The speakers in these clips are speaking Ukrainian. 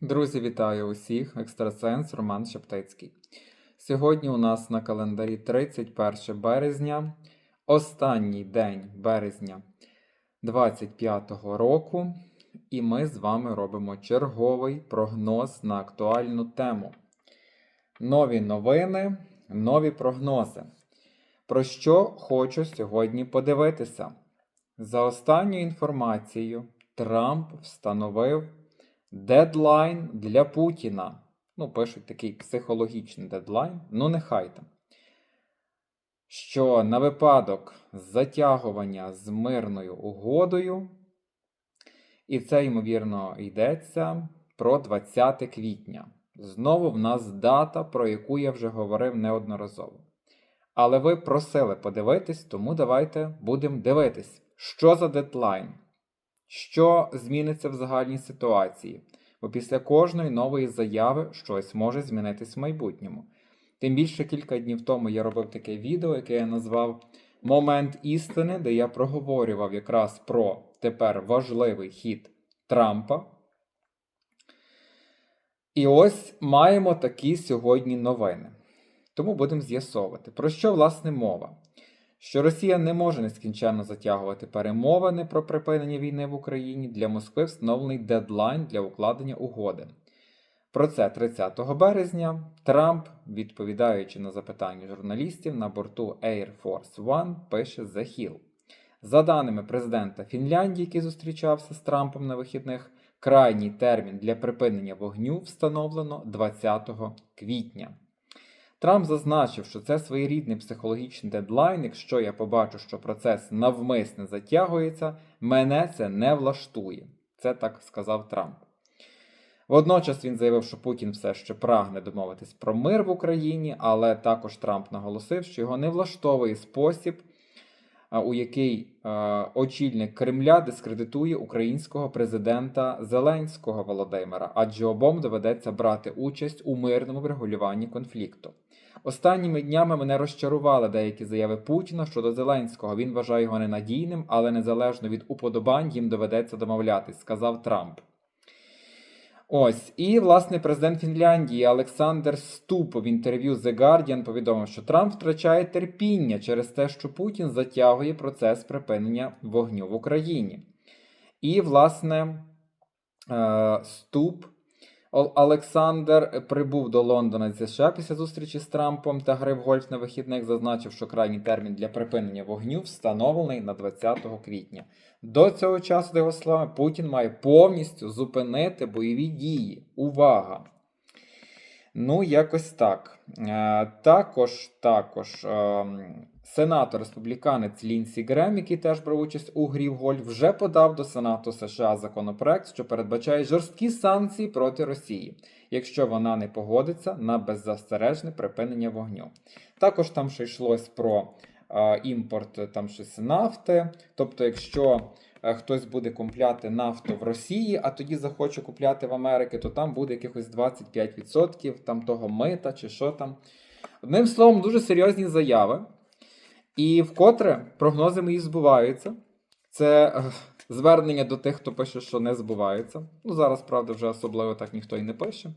Друзі, вітаю усіх! Екстрасенс Роман Шептицький. Сьогодні у нас на календарі 31 березня, останній день березня 25-го року, і ми з вами робимо черговий прогноз на актуальну тему. Нові новини, нові прогнози. Про що хочу сьогодні подивитися? За останньою інформацією, Трамп встановив дедлайн для Путіна. Ну, пишуть такий психологічний дедлайн, ну нехай там. Що на випадок затягування з мирною угодою, і це, ймовірно, йдеться про 20 квітня. Знову в нас дата, про яку я вже говорив неодноразово. Але ви просили подивитись, тому давайте будемо дивитись, що за дедлайн, що зміниться в загальній ситуації. Бо після кожної нової заяви щось може змінитись в майбутньому. Тим більше кілька днів тому я робив таке відео, яке я назвав Момент істини, де я проговорював якраз про тепер важливий хід Трампа. І ось маємо такі сьогодні новини. Тому будемо з'ясовувати, про що власне мова. Що Росія не може нескінченно затягувати перемовини про припинення війни в Україні для Москви встановлений дедлайн для укладення угоди. Про це 30 березня Трамп, відповідаючи на запитання журналістів на борту Air Force One, пише The Hill. За даними президента Фінляндії, який зустрічався з Трампом на вихідних, крайній термін для припинення вогню встановлено 20 квітня. Трамп зазначив, що це своєрідний психологічний дедлайн. Якщо я побачу, що процес навмисне затягується, мене це не влаштує. Це так сказав Трамп. Водночас він заявив, що Путін все ще прагне домовитись про мир в Україні, але також Трамп наголосив, що його не влаштовує спосіб, у який очільник Кремля дискредитує українського президента Зеленського Володимира, адже обом доведеться брати участь у мирному врегулюванні конфлікту. Останніми днями мене розчарували деякі заяви Путіна щодо Зеленського. Він вважає його ненадійним, але незалежно від уподобань їм доведеться домовлятись, сказав Трамп. Ось, і власне президент Фінляндії Олександр Ступ в інтерв'ю The Guardian повідомив, що Трамп втрачає терпіння через те, що Путін затягує процес припинення вогню в Україні. І, власне, е, Ступ Олександр прибув до Лондона зі США після зустрічі з Трампом та гри гольф на вихідних, зазначив, що крайній термін для припинення вогню встановлений на 20 квітня. До цього часу, його словами, Путін має повністю зупинити бойові дії. Увага! Ну, якось так. Е, також також е, сенатор республіканець Лінсі Грем, який теж брав участь у грі в гольф, вже подав до Сенату США законопроект, що передбачає жорсткі санкції проти Росії, якщо вона не погодиться на беззастережне припинення вогню. Також там ще йшлось про е, імпорт там щось нафти. Тобто, якщо хтось буде купляти нафту в Росії, а тоді захоче купляти в Америці, то там буде якихось 25% там того мита чи що там. Одним словом, дуже серйозні заяви. І вкотре прогнози мої збуваються. Це е, звернення до тих, хто пише, що не збувається. Ну, зараз, правда, вже особливо так ніхто і не пише.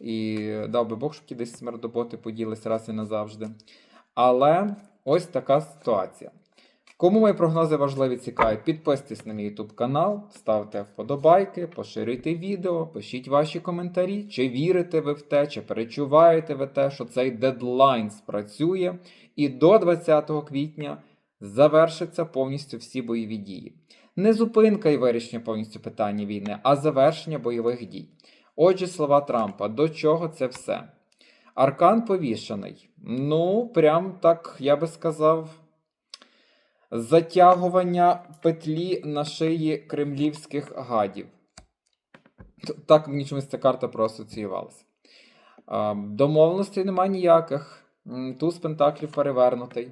І дав би Бог, щоб ті смердоботи поділись раз і назавжди. Але ось така ситуація. Кому мої прогнози важливі цікаві, підписуйтесь на мій YouTube канал, ставте вподобайки, поширюйте відео, пишіть ваші коментарі, чи вірите ви в те, чи перечуваєте ви те, що цей дедлайн спрацює, і до 20 квітня завершаться повністю всі бойові дії. Не зупинка і вирішення повністю питання війни, а завершення бойових дій. Отже, слова Трампа, до чого це все? Аркан повішений. Ну, прям так я би сказав затягування петлі на шиї кремлівських гадів. Так мені чомусь ця карта проасоціювалася. Домовленостей немає ніяких. Туз пентаклів перевернутий.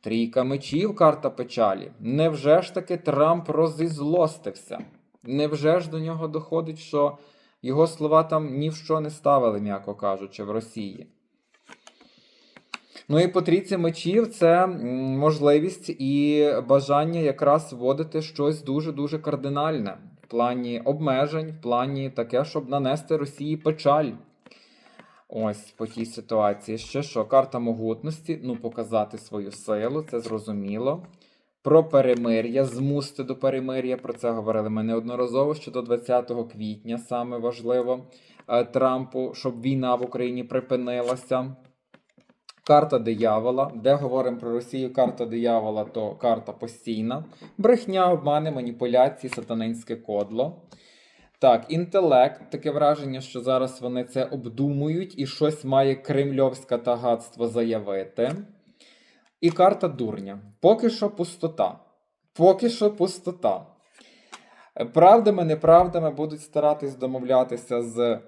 Трійка мечів, карта печалі. Невже ж таки Трамп розізлостився? Невже ж до нього доходить, що його слова там ні в що не ставили, м'яко кажучи, в Росії? Ну і по трійці мечів це можливість і бажання якраз вводити щось дуже-дуже кардинальне. в плані обмежень, в плані таке, щоб нанести Росії печаль. Ось по тій ситуації. Ще що, карта могутності, ну, показати свою силу, це зрозуміло. Про перемир'я, змусити до перемир'я. Про це говорили ми неодноразово, що до 20 квітня саме важливо е, Трампу, щоб війна в Україні припинилася. Карта диявола. Де говоримо про Росію, карта диявола, то карта постійна. Брехня, обмани, маніпуляції, сатанинське кодло. Так, інтелект. Таке враження, що зараз вони це обдумують і щось має кремльовське тагатство заявити. І карта дурня. Поки що пустота. Поки що пустота. Правдами, неправдами будуть старатись домовлятися з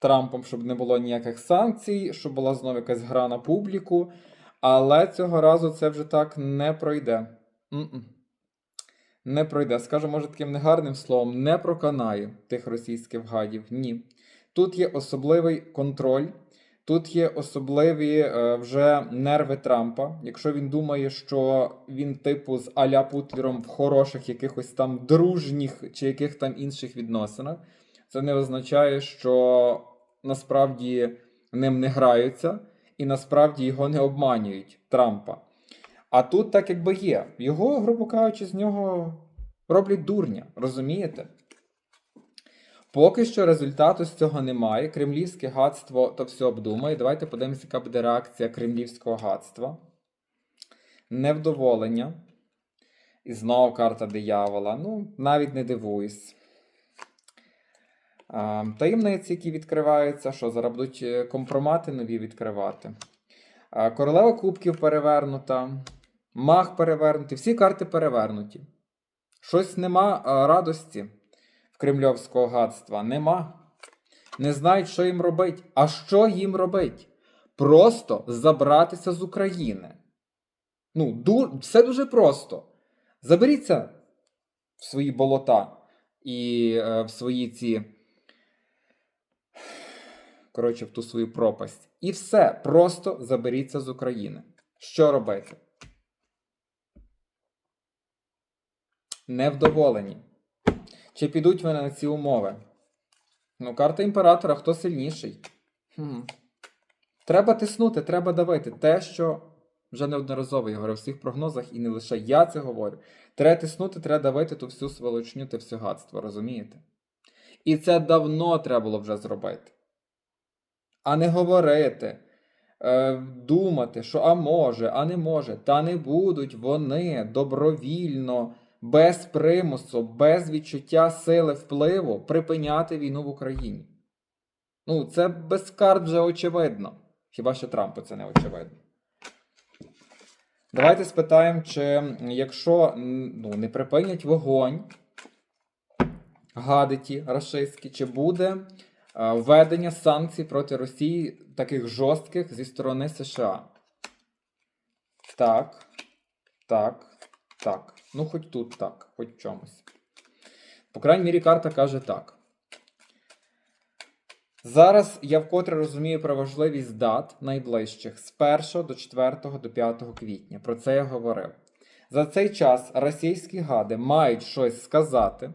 Трампом, щоб не було ніяких санкцій, щоб була знову якась гра на публіку. Але цього разу це вже так не пройде. М-м. Не пройде. Скажу, може, таким негарним словом, не проканає тих російських гадів. Ні. Тут є особливий контроль, тут є особливі е, вже нерви Трампа. Якщо він думає, що він, типу, з Аля Путлером в хороших якихось там дружніх чи яких там інших відносинах, це не означає, що насправді ним не граються і насправді його не обманюють Трампа. А тут так якби є. Його, грубо кажучи, з нього роблять дурня, розумієте? Поки що результату з цього немає. Кремлівське гадство то все обдумає. Давайте подивимося, яка буде реакція кремлівського гадства. Невдоволення. І знову карта диявола. Ну, навіть не дивуюсь. Таємниці, які відкриваються, що зараз будуть е, компромати нові відкривати. Королева кубків перевернута. Маг перевернутий. Всі карти перевернуті. Щось нема радості в кремльовського гадства. Нема. Не знають, що їм робить. А що їм робить? Просто забратися з України. Ну, ду... все дуже просто. Заберіться в свої болота і е, в свої ці. Коротше, в ту свою пропасть. І все. Просто заберіться з України. Що робити? Невдоволені. Чи підуть вони на ці умови? Ну, карта імператора, хто сильніший? Хм. Треба тиснути, треба давити. Те, що вже неодноразово я говорив в всіх прогнозах, і не лише я це говорю. Треба тиснути, треба давити ту всю сволочню та все гадство, розумієте? І це давно треба було вже зробити. А не говорити, е, думати, що а може, а не може. Та не будуть вони добровільно, без примусу, без відчуття сили впливу припиняти війну в Україні. Ну, це без карт вже очевидно. Хіба що Трампу це не очевидно. Давайте спитаємо, чи якщо ну, не припинять вогонь, гадиті рашистські, чи буде введення санкцій проти Росії таких жорстких зі сторони США? Так, так, так. Ну, хоч тут так, хоч в чомусь. По крайній мірі, карта каже так. Зараз я вкотре розумію про важливість дат найближчих з 1 до 4 до 5 квітня. Про це я говорив. За цей час російські гади мають щось сказати,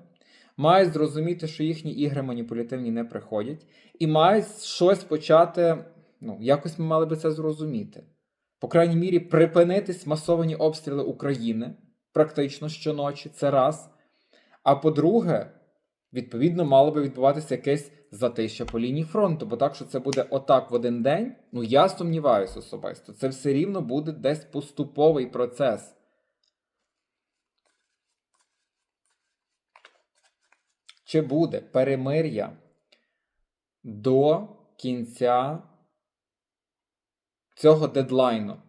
мають зрозуміти, що їхні ігри маніпулятивні не приходять, і мають щось почати. Ну, якось ми мали би це зрозуміти. По крайній мірі, припинитись масовані обстріли України практично щоночі, це раз. А по-друге, відповідно, мало би відбуватися якесь затища по лінії фронту, бо так, що це буде отак в один день, ну я сумніваюся особисто. Це все рівно буде десь поступовий процес. Чи буде перемир'я до кінця цього дедлайну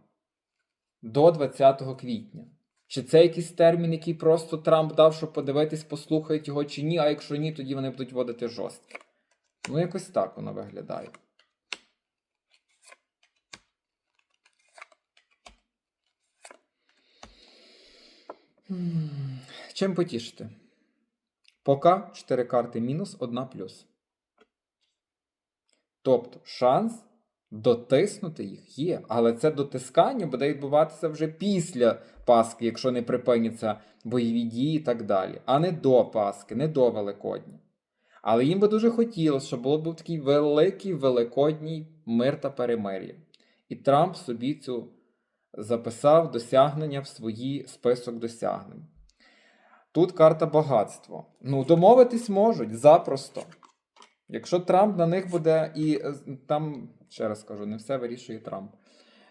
до 20 квітня? Чи це якийсь термін, який просто Трамп дав, щоб подивитись, послухають його чи ні, а якщо ні, тоді вони будуть вводити жорстко. Ну, якось так воно виглядає. Чим потішити? Поки 4 карти мінус, 1 плюс. Тобто шанс Дотиснути їх є, але це дотискання буде відбуватися вже після Пасхи, якщо не припиняться бойові дії і так далі, а не до Пасхи, не до Великодня. Але їм би дуже хотілося, щоб було був такий великий великодній мир та перемир'я. І Трамп собі цю записав досягнення в свій список досягнень. Тут карта багатство. Ну, домовитись можуть запросто. Якщо Трамп на них буде і е, там, ще раз кажу, не все вирішує Трамп.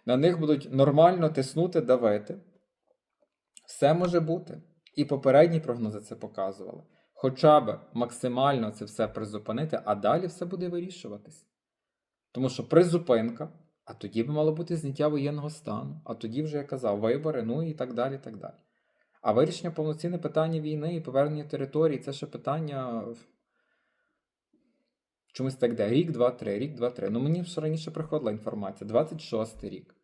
На них будуть нормально тиснути, давити. Все може бути. І попередні прогнози це показували. Хоча б максимально це все призупинити, а далі все буде вирішуватись. Тому що призупинка, а тоді би мало бути зняття воєнного стану, а тоді вже я казав, вибори, ну і так далі. так далі. А вирішення повноцінне питання війни і повернення територій це ще питання чомусь так де. Рік, два, три, рік, два, три. Ну мені вже раніше приходила інформація. 26 рік,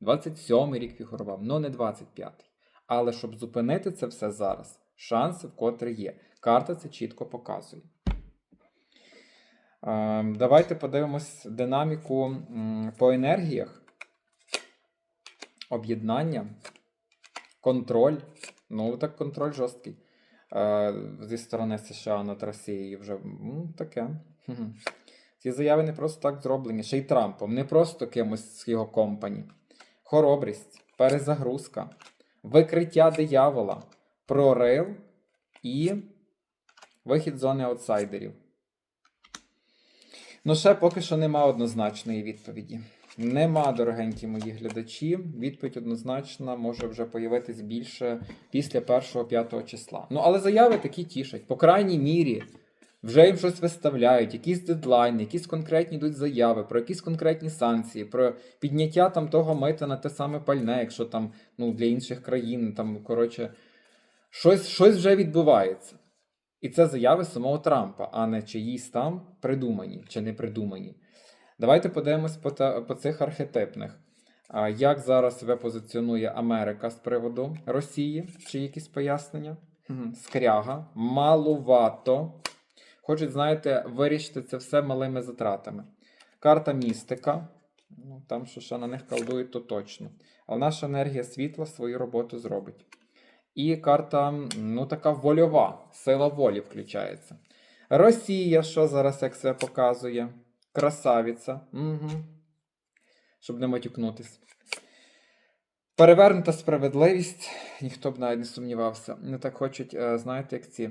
27 рік фігурував, ну не 25. Але щоб зупинити це все зараз, шанси вкотре є. Карта це чітко показує. Е, Давайте подивимось динаміку по енергіях. Об'єднання, контроль. Ну, так контроль жорсткий. Е, Зі сторони США над Росією вже м, таке. Ці заяви не просто так зроблені, ще й Трампом, не просто кимось з його компані. Хоробрість, перезагрузка, викриття диявола, прорив і вихід зони аутсайдерів. Ну, ще поки що нема однозначної відповіді. Нема, дорогенькі мої глядачі. Відповідь однозначна може вже появитись більше після 1-5 числа. Ну, але заяви такі тішать. По крайній мірі, вже їм щось виставляють, якісь дедлайни, якісь конкретні йдуть заяви, про якісь конкретні санкції, про підняття там того мита на те саме пальне, якщо там ну, для інших країн, там, коротше, щось, щось вже відбувається. І це заяви самого Трампа, а не чиїсь там придумані чи не придумані. Давайте подивимось по, та, по цих архетипних. А, Як зараз себе позиціонує Америка з приводу Росії? Чи якісь пояснення? Хм, Скряга, малувато. Хочуть, знаєте, вирішити це все малими затратами. Карта містика. Ну, там, що ще на них колдують, то точно. Але наша енергія світла свою роботу зробить. І карта, ну, така вольова, сила волі включається. Росія, що зараз як себе показує? Красавиця. Угу. Щоб не матюкнутись. Перевернута справедливість, ніхто б навіть не сумнівався. Не так хочуть, е, знаєте, як ці.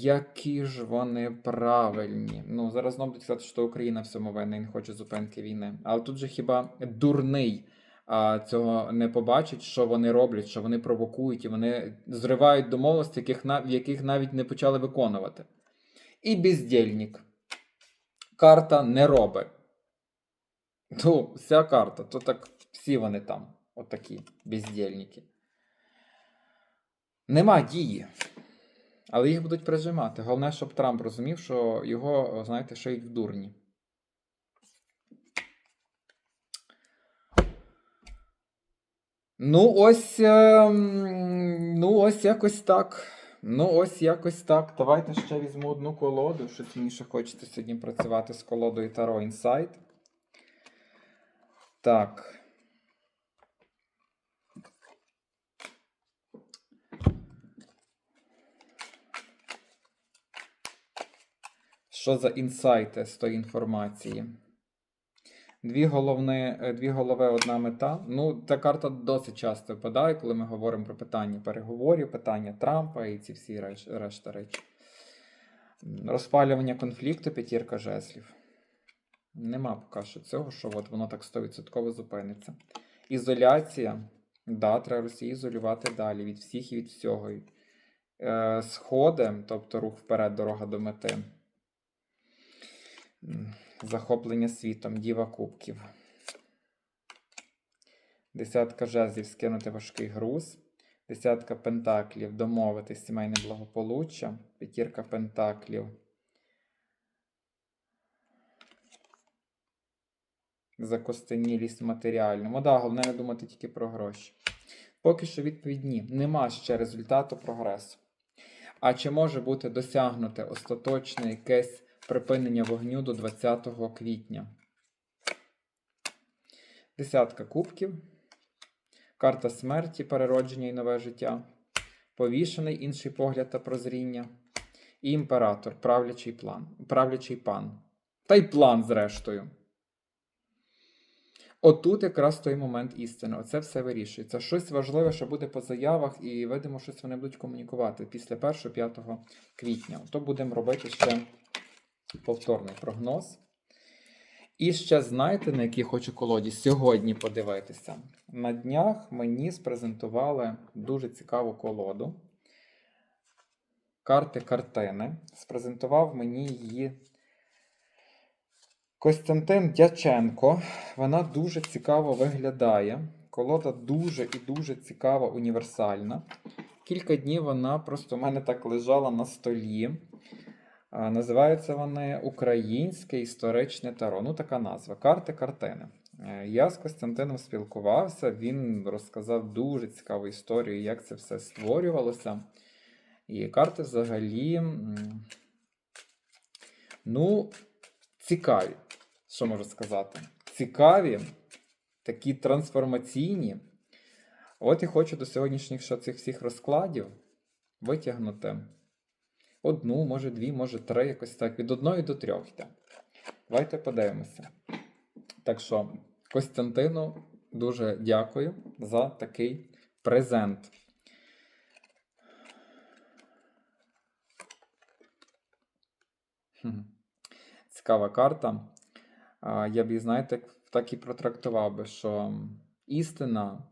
Які ж вони правильні. Ну, зараз знову будуть казати, що Україна в цьому винна і не хоче зупинки війни. Але тут же хіба дурний а, цього не побачить, що вони роблять, що вони провокують і вони зривають домовленості, яких, яких навіть не почали виконувати. І бездільник. Карта не робить. Ну, вся карта, то так всі вони там, отакі бездільники. Нема дії. Але їх будуть прижимати. Головне, щоб Трамп розумів, що його, знаєте, шиють в дурні. Ну, ось. ем, ну, ось якось так. Ну, ось якось так. Давайте ще візьму одну колоду. Щось мені ще хочеться сьогодні працювати з колодою Таро Insight. Так. Що за інсайти з тої інформації? Дві, головни, е, дві голови, одна мета. Ну, та карта досить часто випадає, коли ми говоримо про питання переговорів, питання Трампа і ці всі реш, решта речі. Розпалювання конфлікту, п'ятірка жезлів. Нема поки що цього, що от воно так 100% зупиниться. Ізоляція. Да, треба Росію ізолювати далі від всіх і від всього. Е, сходи, тобто рух вперед, дорога до мети. Захоплення світом, діва кубків. Десятка жезлів скинути важкий груз. Десятка пентаклів домовитись сімейне благополуччя. П'ятірка пентаклів. Закостенілість матеріальну. Ну да, головне не думати тільки про гроші. Поки що відповідь ні. Нема ще результату прогресу. А чи може бути досягнуте остаточне якесь припинення вогню до 20 квітня? Десятка кубків. Карта смерті, переродження і нове життя. Повішений інший погляд та прозріння. І імператор, правлячий план, правлячий пан. Та й план, зрештою. Отут якраз той момент істини. Оце все вирішується. Щось важливе, що буде по заявах, і видимо, щось вони будуть комунікувати після 1-5 квітня. То будемо робити ще повторний прогноз. І ще знаєте, на якій хочу колоді сьогодні подивитися. На днях мені спрезентували дуже цікаву колоду. Карти картини. Спрезентував мені її Костянтин Дяченко. Вона дуже цікаво виглядає. Колода дуже і дуже цікава, універсальна. Кілька днів вона просто в мене так лежала на столі. Називаються вони Українське історичне таро. Ну, така назва. Карти картини. Е, Я з Костянтином спілкувався, він розказав дуже цікаву історію, як це все створювалося. І карти взагалі. Ну, цікаві. Що можу сказати? Цікаві, такі трансформаційні. От і хочу до сьогоднішніх цих всіх розкладів витягнути одну, може дві, може три, якось так, від одної до трьох йде. Давайте подивимося. Так що, Костянтину дуже дякую за такий презент. Цікава карта. Я б знаєте, так і протрактував би, що істина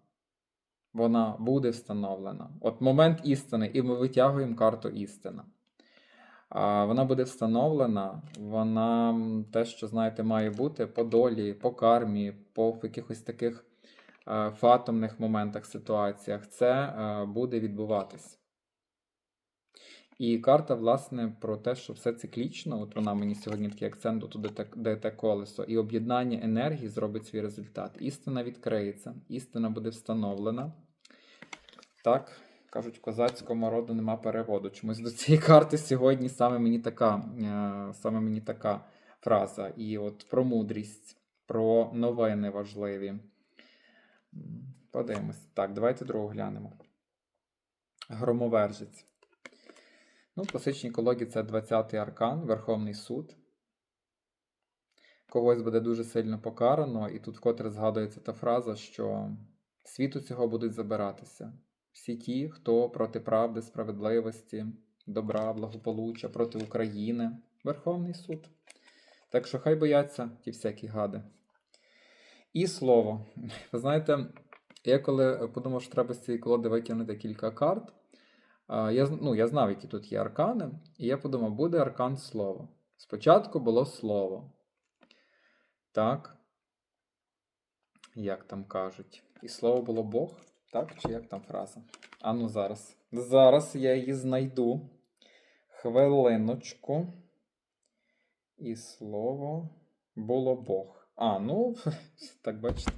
вона буде встановлена. От момент істини, і ми витягуємо карту істина. Вона буде встановлена, вона те, що, знаєте, має бути по долі, по кармі, по якихось таких е, фатомних моментах, ситуаціях, це е, буде відбуватись. І карта, власне, про те, що все циклічно, от вона мені сьогодні такий акцент тут де де те колесо, і об'єднання енергії зробить свій результат. Істина відкриється, істина буде встановлена. Так, кажуть, козацькому роду нема переводу. Чомусь до цієї карти сьогодні саме мені така, е, саме мені така фраза. І от про мудрість, про новини важливі. Подивимось. Так, давайте другу глянемо. Громовержець. Ну, класичній колоді це 20-й аркан, Верховний суд. Когось буде дуже сильно покарано, і тут вкотре згадується та фраза, що світу цього будуть забиратися. Всі ті, хто проти правди, справедливості, добра, благополуччя, проти України. Верховний суд. Так що хай бояться ті всякі гади. І слово. Ви знаєте, я коли подумав, що треба з цієї колоди витягнути кілька карт. Я, ну, я знав, які тут є аркани, і я подумав, буде аркан слово. Спочатку було слово. Так. Як там кажуть? І слово було Бог? Так? Чи як там фраза? А ну зараз. Зараз я її знайду. Хвилиночку. І слово було Бог. А, ну, так бачите.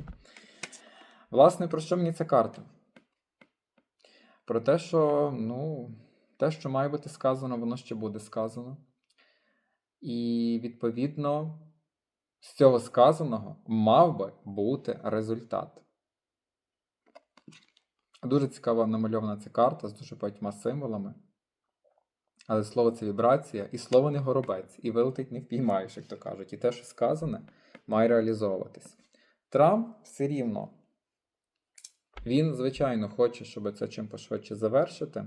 Власне, про що мені ця карта? Про те, що, ну, те, що має бути сказано, воно ще буде сказано. І, відповідно, з цього сказаного мав би бути результат. Дуже цікаво намальована ця карта з дуже багатьма символами. Але слово це вібрація, і слово не горобець, і вилетить не впіймаєш, як то кажуть. І те, що сказане, має реалізовуватись. Трамп все рівно. Він, звичайно, хоче, щоб це чим пошвидше завершити.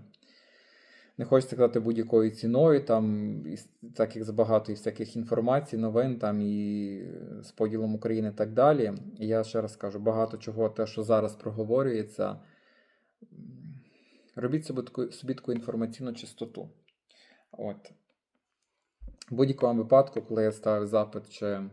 Не хочеться казати будь-якою ціною, там, і так як забагато і всяких інформацій, новин там, і з поділом України і так далі. І я ще раз кажу, багато чого, те, що зараз проговорюється, робіть собі таку, собі таку інформаційну чистоту. От. В будь-якому випадку, коли я ставив запит, чи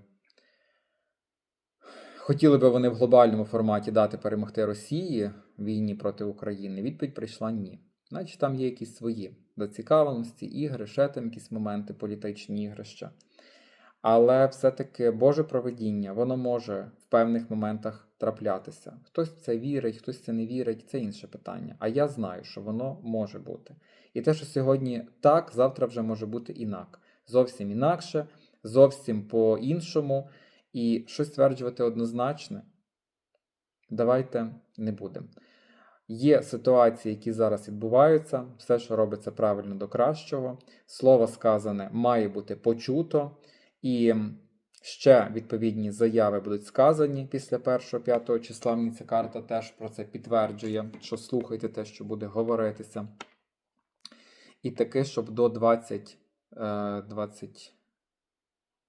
хотіли би вони в глобальному форматі дати перемогти Росії в війні проти України, відповідь прийшла ні. Значить, там є якісь свої зацікавленості, ігри, ще там якісь моменти, політичні ігрища. Але все-таки Боже проведіння, воно може в певних моментах траплятися. Хтось в це вірить, хтось в це не вірить, це інше питання. А я знаю, що воно може бути. І те, що сьогодні так, завтра вже може бути інак. Зовсім інакше, зовсім по-іншому. І щось стверджувати однозначне давайте не будемо. Є ситуації, які зараз відбуваються, все, що робиться правильно до кращого. Слово сказане має бути почуто, і ще відповідні заяви будуть сказані після 1-5 числа. Мені ця карта теж про це підтверджує, що слухайте те, що буде говоритися. І таке, щоб до 20, е, 20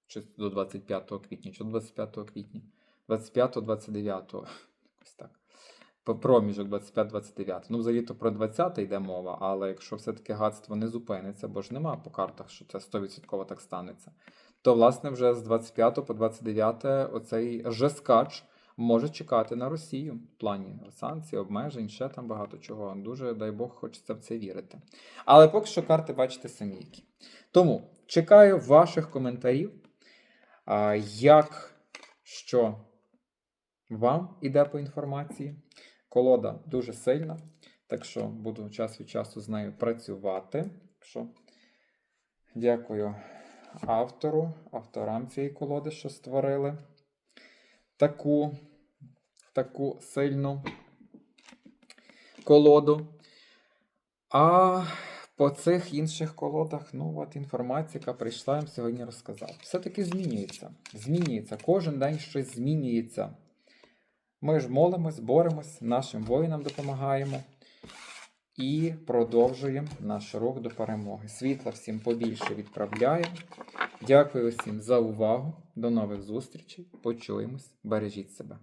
чи до 25 квітня, чи до 25 квітня, 25-29, якось так. Проміжок 25-29. Ну, взагалі то про 20 йде мова, але якщо все-таки гадство не зупиниться, бо ж нема по картах, що це 100% так станеться, то, власне, вже з 25 по 29 оцей жескач може чекати на Росію в плані санкцій, обмежень, ще там багато чого. Дуже, дай Бог, хочеться в це вірити. Але поки що карти бачите самі які. Тому чекаю ваших коментарів, як що вам іде по інформації. Колода дуже сильна, так що буду час від часу з нею працювати. Що дякую автору, авторам цієї колоди, що створили таку, таку сильну колоду. А по цих інших колодах, ну от інформація, яка прийшла, я вам сьогодні розказав. Все-таки змінюється. Змінюється. Кожен день щось змінюється. Ми ж молимось, боремось, нашим воїнам допомагаємо і продовжуємо наш рух до перемоги. Світла всім побільше відправляємо. Дякую усім за увагу. До нових зустрічей. Почуємось. Бережіть себе.